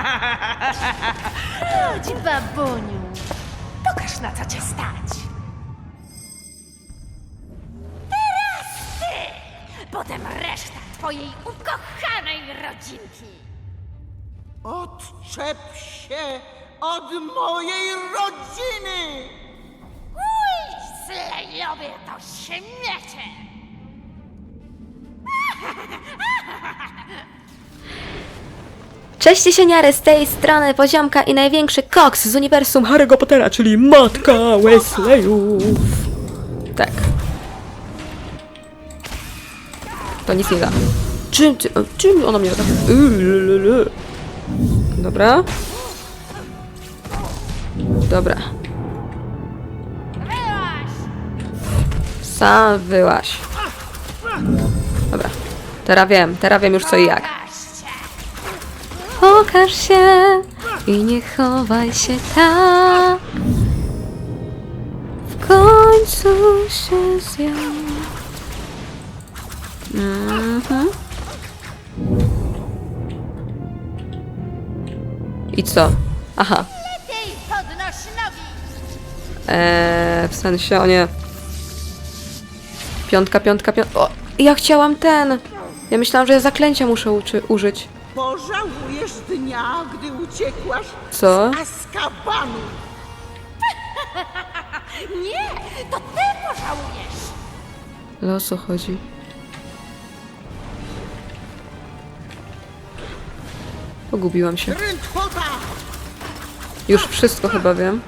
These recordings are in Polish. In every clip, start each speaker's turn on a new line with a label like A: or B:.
A: Chodź, babuniu.
B: Pokaż na co cię stać. Teraz ty! Potem reszta twojej ukochanej rodzinki.
C: Odczep się od mojej rodziny!
B: Uj, slejowie to śmiecie!
D: Cześć sieniary, z tej strony poziomka i największy koks z uniwersum Harry'ego Pottera, czyli matka Wesleyów. Tak. To nic nie da. Czym ty, czym ona mnie da? Ylylyle. Dobra. Dobra. Sam wyłaś. Dobra. Teraz wiem, teraz wiem już co i jak. Pokaż się i nie chowaj się tak. W końcu się zjaw. Mhm. I co? Aha. Eee, w sensie, o nie. Piątka, piątka, piątka. O, ja chciałam ten. Ja myślałam, że ja zaklęcia muszę użyć.
C: Pożałujesz dnia, gdy uciekłaś
D: Co?
C: z Azkabanu!
B: Nie, to ty pożałujesz!
D: Ale o co chodzi? Pogubiłam się. Już wszystko chyba wiem.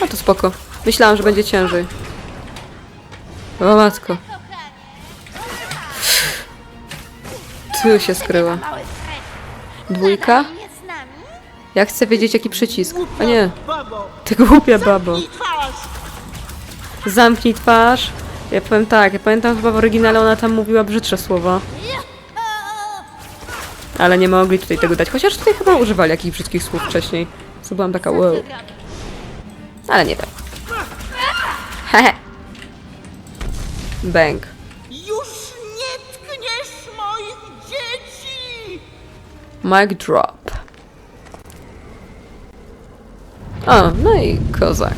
D: No to spoko. Myślałam, że będzie ciężej. O matko. Tu się skryła. Dwójka? Ja chcę wiedzieć jaki przycisk. A nie, ty głupia babo. Zamknij twarz. Ja powiem tak, ja pamiętam chyba w oryginale ona tam mówiła brzydsze słowa. Ale nie mogli tutaj tego dać. Chociaż tutaj chyba używali jakichś brzydkich słów wcześniej. Co byłam taka wow. Ale nie wiem. Hehe. Bang. Mic drop. O, no i kozak.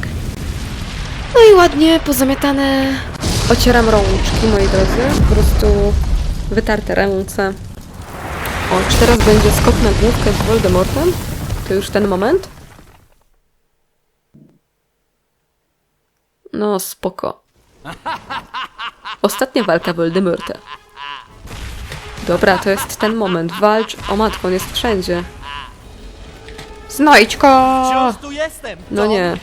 D: No i ładnie pozamiatane. Ocieram rączki, moi drodzy. Po prostu wytarte ręce. O, czy teraz będzie skok na główkę z Voldemortem? To już ten moment? No, spoko. Ostatnia walka Voldemorta. Dobra, to jest ten moment. Walcz. O matko, on jest wszędzie. Znajdź go!
E: Wciąż tu jestem!
D: No
E: Tom.
D: nie.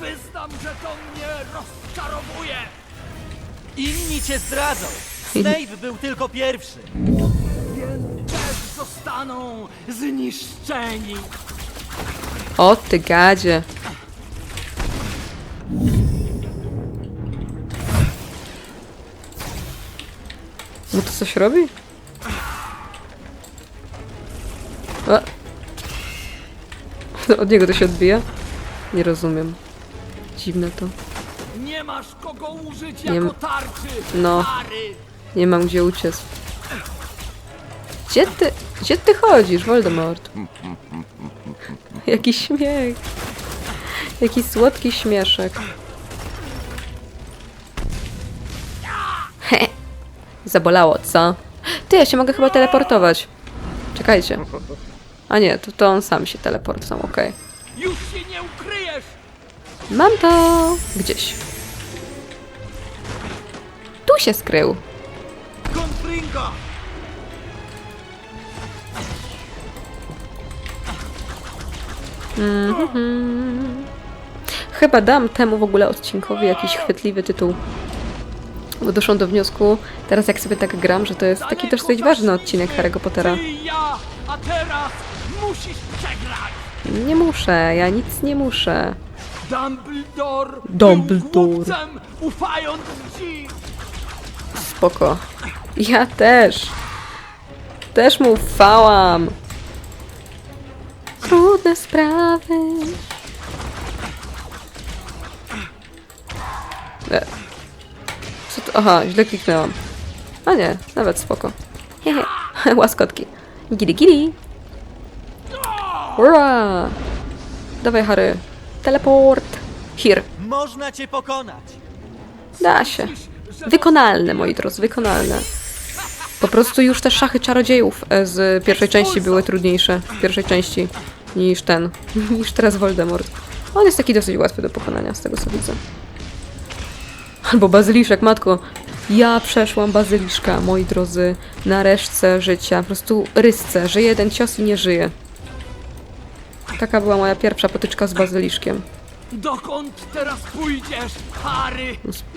E: Wyznam, że to mnie rozczarowuje! Inni cię zdradzą! Snape był tylko pierwszy! Więc też zostaną zniszczeni!
D: O ty gadzie. No to coś robi? O. Od niego to się odbija? Nie rozumiem. Dziwne to.
E: Nie masz kogo użyć
D: Nie
E: jako tarczy!
D: No. Nie mam gdzie uciec. Gdzie ty, gdzie ty chodzisz, Voldemort? Jaki śmiech. Jaki słodki śmieszek. Zabolało, co? Ty, ja się mogę chyba teleportować. Czekajcie. A nie, to, to on sam się teleportował, okej.
E: Już się nie ukryjesz!
D: Mam to gdzieś. Tu się skrył.
E: Confringo!
D: Chyba dam temu w ogóle odcinkowi jakiś chwytliwy tytuł. Bo doszłam do wniosku, teraz jak sobie tak gram, że to jest taki dosyć ważny odcinek Harry'ego Pottera.
E: Ty i ja, a teraz musisz przegrać!
D: Nie muszę, ja nic nie muszę.
E: Dumbledore,
D: Dumbledore.
E: ufając ci!
D: Spoko. Ja też. Też mu ufałam. Trudne sprawy. Aha, źle kliknęłam. A nie, nawet spoko. Hehe, łaskotki. Gili, gili. Ura! Dawaj, Harry. Teleport. Here.
E: Można cię pokonać.
D: Da się. Wykonalne, moi drodzy, wykonalne. Po prostu już te szachy czarodziejów e, z pierwszej części były trudniejsze. W pierwszej części niż ten. niż teraz Voldemort. On jest taki dosyć łatwy do pokonania, z tego co widzę. Albo bazyliszek, matko. Ja przeszłam bazyliszka, moi drodzy, na resztce życia. Po prostu rysce, że jeden cios i nie żyje. Taka była moja pierwsza potyczka z bazyliszkiem.
E: Dokąd teraz pójdziesz, Harry?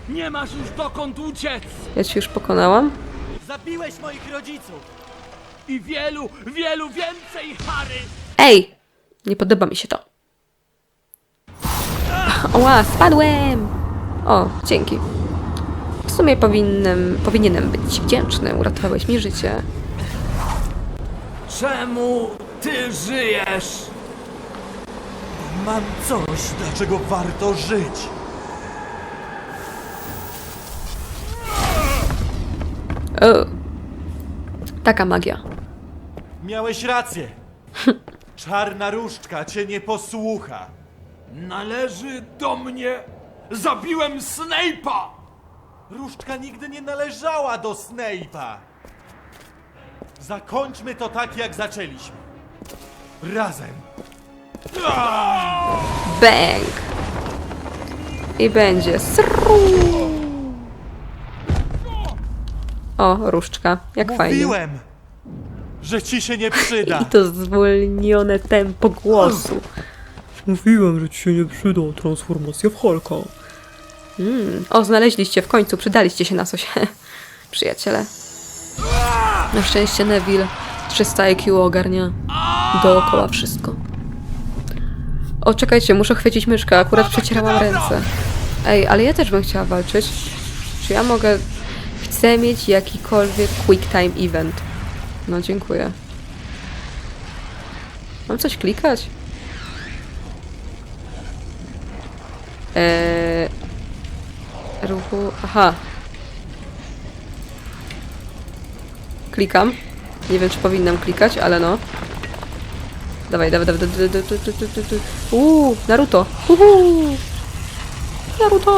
E: Nie masz już dokąd uciec.
D: Ja ci już pokonałam?
E: Zabiłeś moich rodziców. I wielu, wielu więcej, Harry.
D: Ej! Nie podoba mi się to. Oła, spadłem! O, dzięki. W sumie powinienem, powinienem być wdzięczny. Uratowałeś mi życie.
E: Czemu ty żyjesz?
F: Mam coś, dlaczego warto żyć.
D: O. Taka magia.
F: Miałeś rację. Czarna różdżka cię nie posłucha.
E: Należy do mnie. Zabiłem Snape'a.
F: Różdżka nigdy nie należała do Snape'a. Zakończmy to tak, jak zaczęliśmy. Razem.
D: Bang! I będzie. Sru. O, różdżka. Jak fajnie.
F: Mówiłem, że ci się nie przyda.
D: I to zwolnione tempo głosu. Mówiłem, że ci się nie przyda transformacja w Hulka. Mm. O, znaleźliście w końcu, przydaliście się na coś. Przyjaciele. Na szczęście Neville 300 IQ ogarnia dookoła wszystko. O, czekajcie, muszę chwycić myszkę, akurat przecierałam ręce. Ej, ale ja też bym chciała walczyć. Czy ja mogę... Chcę mieć jakikolwiek quick time event. No, dziękuję. Mam coś klikać? Eee, ruchu... Aha. Klikam. Nie wiem, czy powinnam klikać, ale no. Dawaj, dawaj, dawaj, dawaj. Uuu, Naruto. Uhu. Naruto.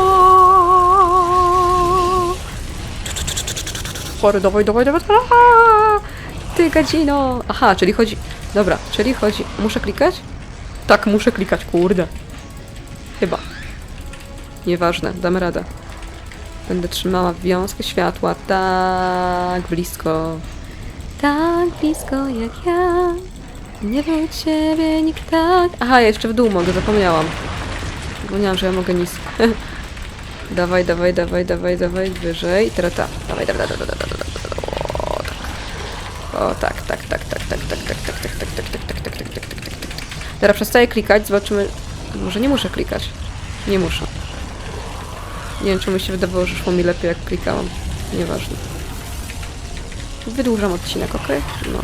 D: Chory, dawaj, dawaj, dawaj. dawaj. Ty gadzino. Aha, czyli chodzi... Dobra, czyli chodzi... Muszę klikać? Tak, muszę klikać, kurde. Chyba. Nieważne, dam radę. Będę trzymała wiązkę światła tak blisko. Tak blisko jak ja. Nie był ciebie nikt tak. Aha, ja jeszcze w dół mogę, zapomniałam. Zapomniałam, że ja mogę nisko. dawaj, dawaj, dawaj, dawaj, dawaj, wyżej. Teraz ta. Dawaj, dawaj, dawaj, dawaj, dawaj, dawaj. O tak. Tak, tak, tak, tak, tak, tak, tak, tak, tak, tak, tak, tak, tak, tak, tak, tak, tak, tak, tak. Teraz przestaję klikać, zobaczymy. Może nie muszę klikać. Nie muszę. Nie wiem, czemu mi się wydawało, że szło mi lepiej, jak klikałam. Nieważne. Wydłużam odcinek, ok? No.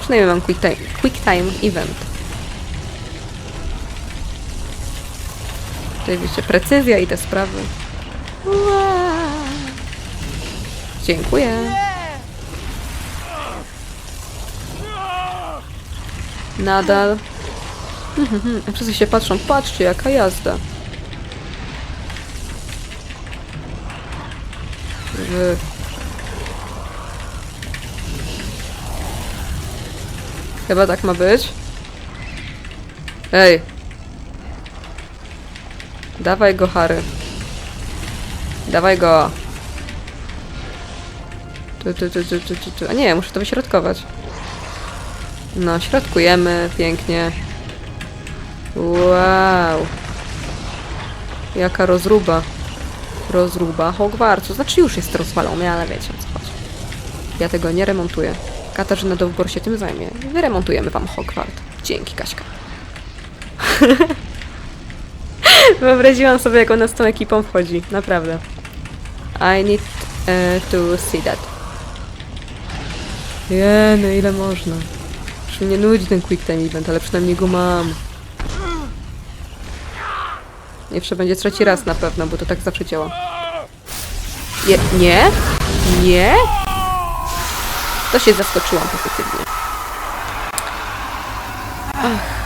D: Przynajmniej mam quick time, quick time event. Tutaj wiecie, precyzja i te sprawy. Dziękuję. Nadal. Mhm, a Wszyscy się patrzą, patrzcie jaka jazda. Że... Chyba tak ma być. Ej. Dawaj go, Harry. Dawaj go. Tu, tu, tu, tu, tu, tu. A nie, muszę to wyśrodkować. No, środkujemy, pięknie. Wow. Jaka rozruba. Rozruba Hogwartu. Znaczy już jest rozwalony, ale wiecie co chodzi. Ja tego nie remontuję. Katarzyna Dowbor się tym zajmie. Wyremontujemy wam Hogwart. Dzięki, Kaśka. Wyobraziłam sobie, jak ona z tą ekipą wchodzi. Naprawdę. I need uh, to see that. Jeny, ile można. Już mnie nudzi ten quick time event, ale przynajmniej go mam. Jeszcze będzie trzeci raz na pewno, bo to tak zawsze działa. Je, nie? Nie? To się zaskoczyłam pozytywnie. Ach.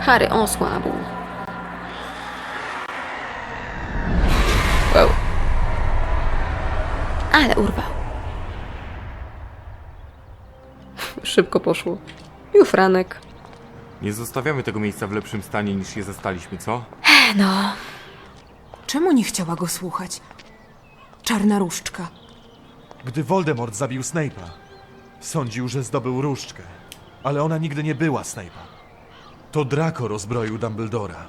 D: Harry osłabł. Wow. Ale urwał. Szybko poszło. I Franek.
G: Nie zostawiamy tego miejsca w lepszym stanie niż je zastaliśmy, co?
D: No,
H: Czemu nie chciała go słuchać? Czarna różdżka.
F: Gdy Voldemort zabił Snape'a, sądził, że zdobył różdżkę. Ale ona nigdy nie była Snape'a. To Draco rozbroił Dumbledora.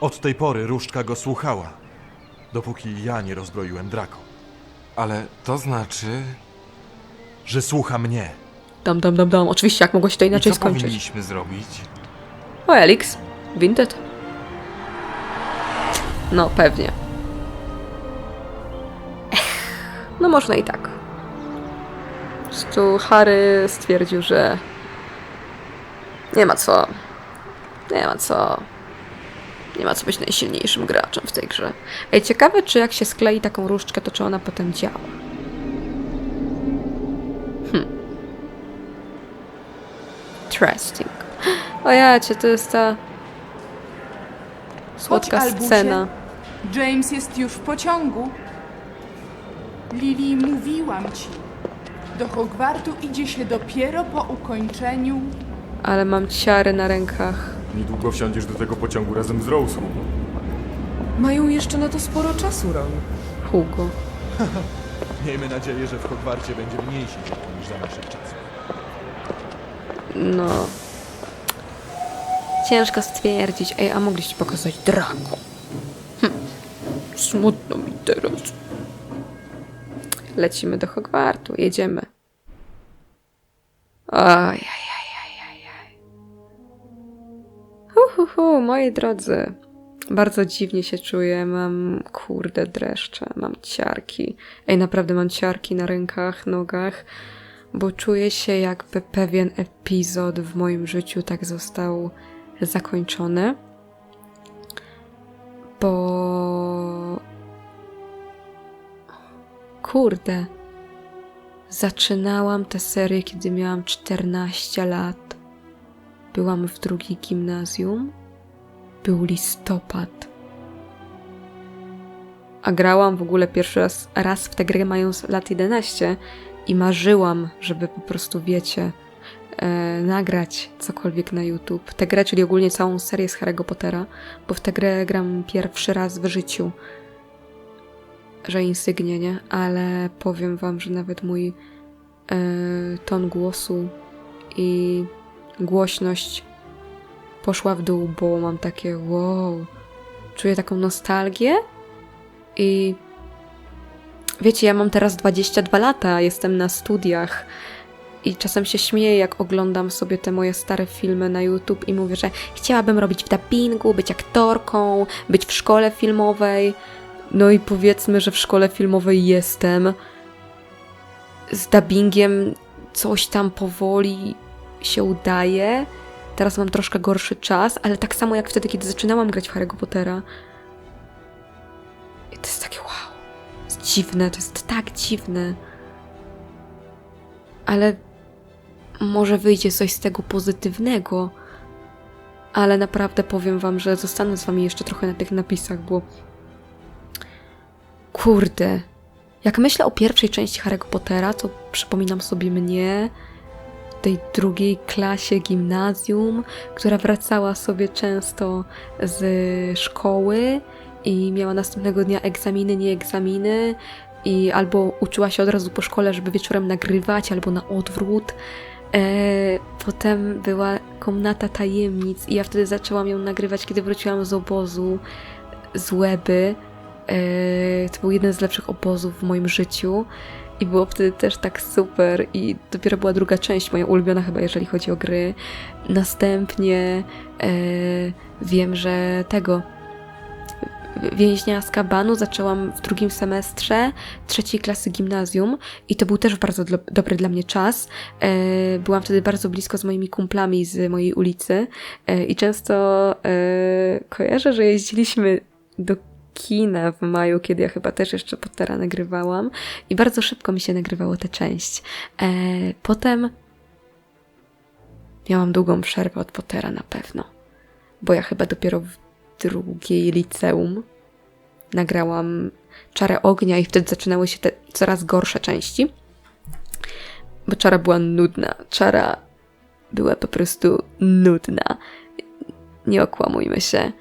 F: Od tej pory różdżka go słuchała. Dopóki ja nie rozbroiłem Draco.
G: Ale to znaczy...
F: Że słucha mnie.
D: Dam, dam, dam, dam. Oczywiście, jak mogło się to
G: I
D: inaczej
G: co
D: skończyć?
G: powinniśmy zrobić?
D: O, Elix. Vinted. No, pewnie. Ech, no można i tak. Po prostu Harry stwierdził, że nie ma co. Nie ma co. Nie ma co być najsilniejszym graczem w tej grze. Ej, ciekawe, czy jak się sklei taką różdżkę, to czy ona potem działa. Interesting. O ja cię, to jest ta słodka
I: Chodź, Albusie.
D: scena.
I: James jest już w pociągu. Lili, mówiłam ci. Do Hogwartu idzie się dopiero po ukończeniu.
D: Ale mam ciary na rękach.
G: Niedługo wsiądziesz do tego pociągu razem z Rose.
H: Mają jeszcze na to sporo czasu, Ron.
D: Hugo.
F: Miejmy nadzieję, że w Hogwarcie będzie mniej śniegu niż za naszych czasów.
D: No. Ciężko stwierdzić. Ej, a mogliście pokazać Draco. Hm. Smutno mi teraz. Lecimy do Hogwartu. Jedziemy. Oj, aj, aj, aj, aj, aj. Hu, hu, hu, moi drodzy. Bardzo dziwnie się czuję. Mam, kurde, dreszcze. Mam ciarki. Ej, naprawdę mam ciarki na rękach, nogach bo czuję się jakby pewien epizod w moim życiu tak został zakończony. Bo. Kurde. Zaczynałam tę serię, kiedy miałam 14 lat. Byłam w drugiej gimnazjum. Był listopad. A grałam w ogóle pierwszy raz, raz w tę grę mając lat 11 i marzyłam, żeby po prostu, wiecie, e, nagrać cokolwiek na YouTube. Tę grę, czyli ogólnie całą serię z Harry'ego Pottera, bo w tę grę gram pierwszy raz w życiu. Że insygnie, nie? Ale powiem wam, że nawet mój e, ton głosu i głośność poszła w dół, bo mam takie wow. Czuję taką nostalgię i Wiecie, ja mam teraz 22 lata, jestem na studiach i czasem się śmieję, jak oglądam sobie te moje stare filmy na YouTube i mówię, że chciałabym robić w dubbingu, być aktorką, być w szkole filmowej. No i powiedzmy, że w szkole filmowej jestem. Z dubbingiem coś tam powoli się udaje. Teraz mam troszkę gorszy czas, ale tak samo jak wtedy, kiedy zaczynałam grać w Harry'ego Pottera. To jest takie wow jest dziwne, to jest tak dziwne. Ale może wyjdzie coś z tego pozytywnego. Ale naprawdę powiem wam, że zostanę z wami jeszcze trochę na tych napisach, bo kurde. Jak myślę o pierwszej części Harry'ego Pottera, to przypominam sobie mnie, tej drugiej klasie gimnazjum, która wracała sobie często z szkoły i miała następnego dnia egzaminy, nie egzaminy i albo uczyła się od razu po szkole, żeby wieczorem nagrywać, albo na odwrót. E, potem była komnata tajemnic i ja wtedy zaczęłam ją nagrywać, kiedy wróciłam z obozu z Łeby. E, to był jeden z lepszych obozów w moim życiu. I było wtedy też tak super. I dopiero była druga część, moja ulubiona chyba, jeżeli chodzi o gry. Następnie e, wiem, że tego Więźnia z Kabanu zaczęłam w drugim semestrze trzeciej klasy gimnazjum i to był też bardzo dla, dobry dla mnie czas. E, byłam wtedy bardzo blisko z moimi kumplami z mojej ulicy e, i często e, kojarzę, że jeździliśmy do kina w maju, kiedy ja chyba też jeszcze Pottera nagrywałam i bardzo szybko mi się nagrywało tę część. E, potem miałam długą przerwę od Pottera na pewno, bo ja chyba dopiero w drugiej liceum nagrałam Czarę Ognia i wtedy zaczynały się te coraz gorsze części, bo Czara była nudna. Czara była po prostu nudna. Nie okłamujmy się.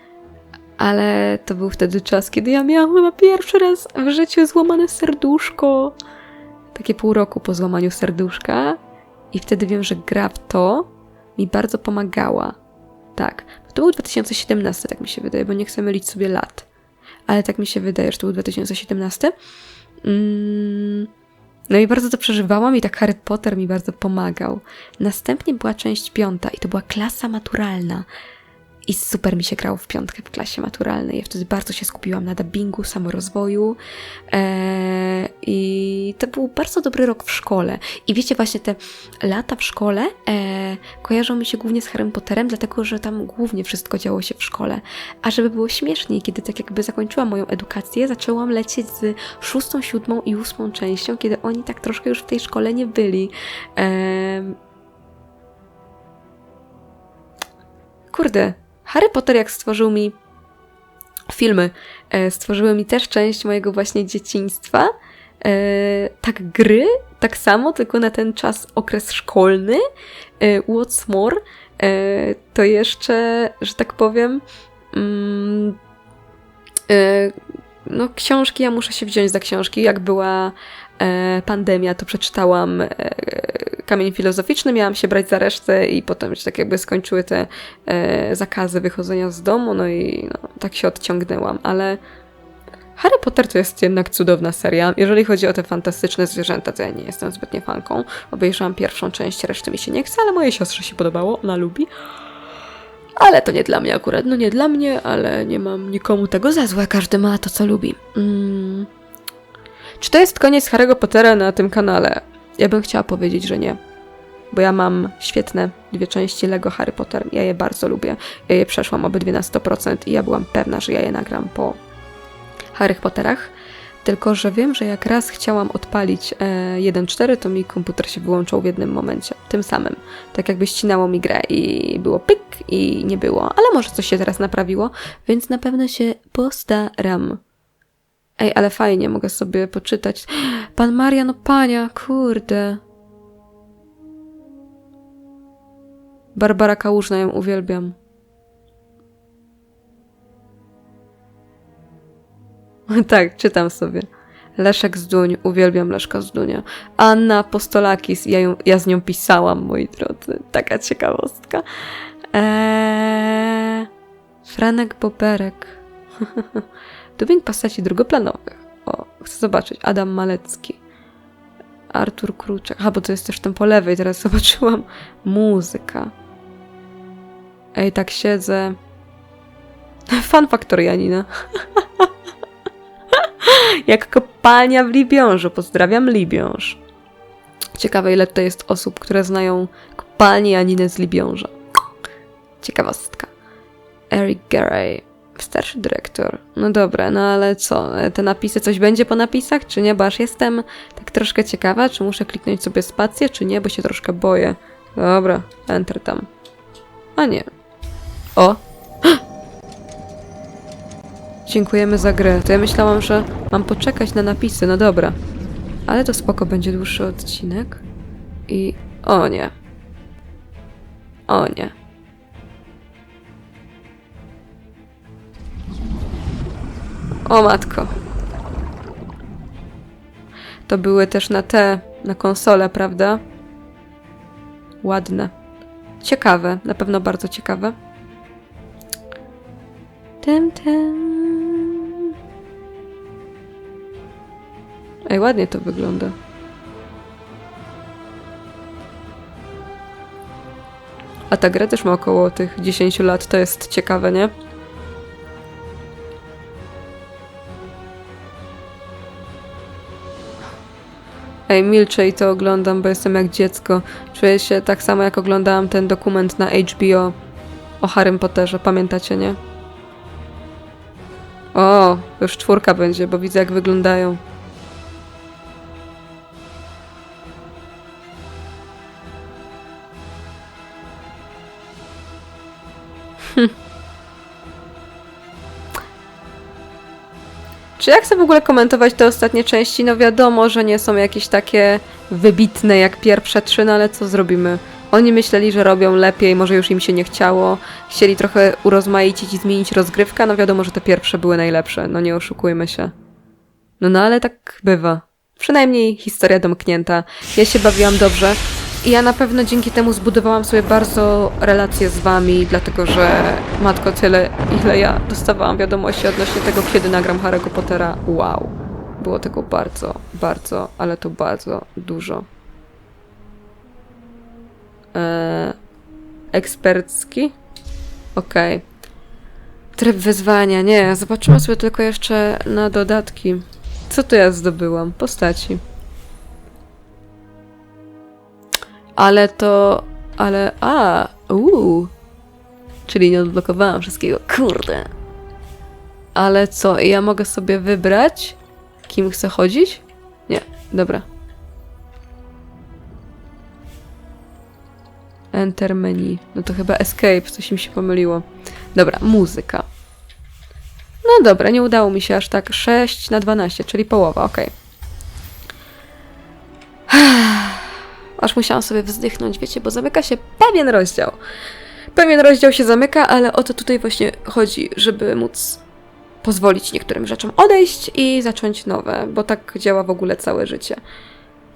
D: Ale to był wtedy czas, kiedy ja miałam pierwszy raz w życiu złamane serduszko. Takie pół roku po złamaniu serduszka. I wtedy wiem, że gra w to mi bardzo pomagała. Tak. To był 2017, tak mi się wydaje, bo nie chcę mylić sobie lat. Ale tak mi się wydaje, że to był 2017. Mm. No i bardzo to przeżywałam i tak Harry Potter mi bardzo pomagał. Następnie była część piąta i to była klasa maturalna. I super mi się grało w piątkę w klasie maturalnej. Ja wtedy bardzo się skupiłam na dubbingu, samorozwoju. Eee, I to był bardzo dobry rok w szkole. I wiecie, właśnie te lata w szkole eee, kojarzą mi się głównie z Harrym Potterem, dlatego że tam głównie wszystko działo się w szkole. A żeby było śmieszniej, kiedy tak jakby zakończyłam moją edukację, zaczęłam lecieć z szóstą, siódmą i ósmą częścią, kiedy oni tak troszkę już w tej szkole nie byli. Eee, Kurde, Harry Potter jak stworzył mi filmy, e, stworzyły mi też część mojego właśnie dzieciństwa. E, tak gry, tak samo, tylko na ten czas okres szkolny. E, what's more, to jeszcze, że tak powiem, mm, no książki, ja muszę się wziąć za książki. Jak była pandemia, to przeczytałam Kamień Filozoficzny, miałam się brać za resztę i potem się tak jakby skończyły te e, zakazy wychodzenia z domu, no i no, tak się odciągnęłam, ale Harry Potter to jest jednak cudowna seria. Jeżeli chodzi o te fantastyczne zwierzęta, to ja nie jestem zbytnie fanką. Obejrzałam pierwszą część, reszty mi się nie chce, ale mojej siostrze się podobało, ona lubi. Ale to nie dla mnie akurat, no nie dla mnie, ale nie mam nikomu tego za złe, każdy ma to, co lubi. Mm. Czy to jest koniec Harry'ego Pottera na tym kanale? Ja bym chciała powiedzieć, że nie. Bo ja mam świetne dwie części Lego Harry Potter. Ja je bardzo lubię. Ja je przeszłam obydwie na 100% i ja byłam pewna, że ja je nagram po Harry Potterach. Tylko, że wiem, że jak raz chciałam odpalić e, 1.4, to mi komputer się wyłączał w jednym momencie, tym samym. Tak jakby ścinało mi grę i było pyk i nie było. Ale może coś się teraz naprawiło, więc na pewno się postaram. Ej, ale fajnie, mogę sobie poczytać. Pan Maria, no pania, kurde. Barbara Kałużna, ją uwielbiam. tak, czytam sobie. Leszek Zduń, uwielbiam Leszka Zdunia. Anna Postolakis, ja, ją, ja z nią pisałam, moi drodzy. Taka ciekawostka. Eee, Franek Boberek. Dubbing postaci drugoplanowych. O, chcę zobaczyć. Adam Malecki. Artur Kruczek. A, bo to jest też ten po lewej. Teraz zobaczyłam. Muzyka. Ej, tak siedzę. Fan Factor Janina. Jak kopalnia w Libiążu. Pozdrawiam Libiąż. Ciekawe, ile tutaj jest osób, które znają kopalnię Janinę z Libiąża. Ciekawostka. Eric Garay. Starszy dyrektor. No dobra, no ale co? Te napisy, coś będzie po napisach, czy nie? Bo aż jestem tak troszkę ciekawa, czy muszę kliknąć sobie spację, czy nie, bo się troszkę boję. Dobra, enter tam. A nie. O! Dziękujemy za grę. To ja myślałam, że mam poczekać na napisy, no dobra. Ale to spoko, będzie dłuższy odcinek. I... O nie. O nie. O matko. To były też na te, na konsolę, prawda? Ładne. Ciekawe, na pewno bardzo ciekawe. Tym, tym. Ej, ładnie to wygląda. A ta gra też ma około tych 10 lat, to jest ciekawe, nie? Ej, milczę i to oglądam, bo jestem jak dziecko. Czuję się tak samo, jak oglądałam ten dokument na HBO o Harrym Potterze. Pamiętacie, nie? O, już czwórka będzie, bo widzę, jak wyglądają. Czy ja chcę w ogóle komentować te ostatnie części? No wiadomo, że nie są jakieś takie wybitne jak pierwsze trzy, no ale co zrobimy? Oni myśleli, że robią lepiej, może już im się nie chciało. Chcieli trochę urozmaicić i zmienić rozgrywkę, no wiadomo, że te pierwsze były najlepsze, no nie oszukujmy się. No no ale tak bywa. Przynajmniej historia domknięta. Ja się bawiłam dobrze. I ja na pewno dzięki temu zbudowałam sobie bardzo relacje z wami, dlatego że matko tyle, ile ja dostawałam wiadomości odnośnie tego, kiedy nagram Harry'ego Pottera. Wow. Było tego bardzo, bardzo, ale to bardzo dużo. Eee, ekspercki? Okej. Tryb wyzwania, nie. Zobaczymy sobie tylko jeszcze na dodatki. Co tu ja zdobyłam? Postaci. Ale to... Ale... A! Uuu. Czyli nie odblokowałam wszystkiego. Kurde. Ale co? Ja mogę sobie wybrać, kim chcę chodzić? Nie. Dobra. Enter menu. No to chyba escape, coś mi się pomyliło. Dobra, muzyka. No dobra, nie udało mi się aż tak. 6 na 12, czyli połowa, okej. Aż musiałam sobie wzdychnąć, wiecie, bo zamyka się pewien rozdział. Pewien rozdział się zamyka, ale o to tutaj właśnie chodzi, żeby móc pozwolić niektórym rzeczom odejść i zacząć nowe, bo tak działa w ogóle całe życie.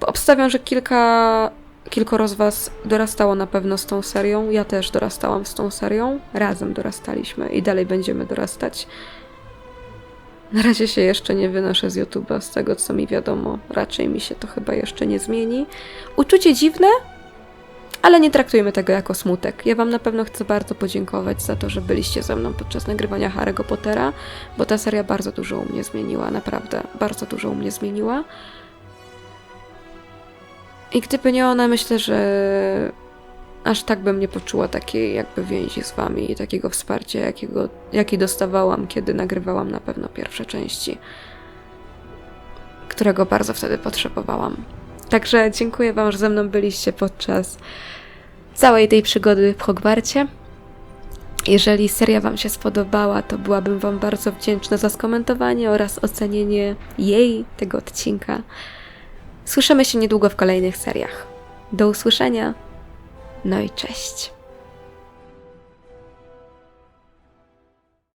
D: Obstawiam, że kilka, kilkoro z Was dorastało na pewno z tą serią. Ja też dorastałam z tą serią. Razem dorastaliśmy i dalej będziemy dorastać. Na razie się jeszcze nie wynoszę z YouTube'a, z tego co mi wiadomo. Raczej mi się to chyba jeszcze nie zmieni. Uczucie dziwne, ale nie traktujmy tego jako smutek. Ja Wam na pewno chcę bardzo podziękować za to, że byliście ze mną podczas nagrywania Harry'ego Pottera, bo ta seria bardzo dużo u mnie zmieniła, naprawdę bardzo dużo u mnie zmieniła. I gdyby nie ona, myślę, że aż tak bym nie poczuła takiej jakby więzi z Wami i takiego wsparcia, jakiego, jaki dostawałam, kiedy nagrywałam na pewno pierwsze części, którego bardzo wtedy potrzebowałam. Także dziękuję Wam, że ze mną byliście podczas całej tej przygody w Hogwarcie. Jeżeli seria Wam się spodobała, to byłabym Wam bardzo wdzięczna za skomentowanie oraz ocenienie jej, tego odcinka. Słyszymy się niedługo w kolejnych seriach. Do usłyszenia. No i cześć.